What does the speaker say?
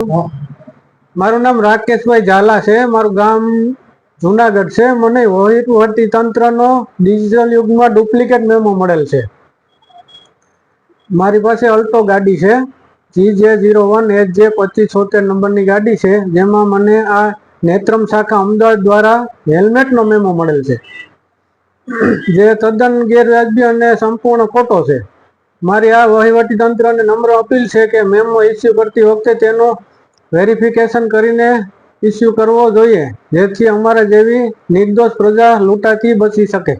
મારું નામ રાકેશભાઈ ઝાલા છે. મારું ગામ જુનાગઢ છે. મને વહીવટી તંત્રનો ડિજિટલ યુગમાં ડુપ્લિકેટ મેમો મળેલ છે. મારી પાસે અલ્ટો ગાડી છે. જી જે ઝીરો વન એચ જે પચીસ છોતેર નંબરની ગાડી છે. જેમાં મને આ નેત્રમ શાખા અમદાવાદ દ્વારા હેલ્મેટનો મેમો મળેલ છે. જે તદ્દન ગેરવાજબી અને સંપૂર્ણ ખોટો છે. મારી આ વહીવટી તંત્રને નમ્ર અપીલ છે કે મેમો ઇસ્યુ કરતી વખતે તેનું વેરિફિકેશન કરીને ઇસ્યુ કરવો જોઈએ જેથી અમારા જેવી નિર્દોષ પ્રજા લૂંટાથી બચી શકે.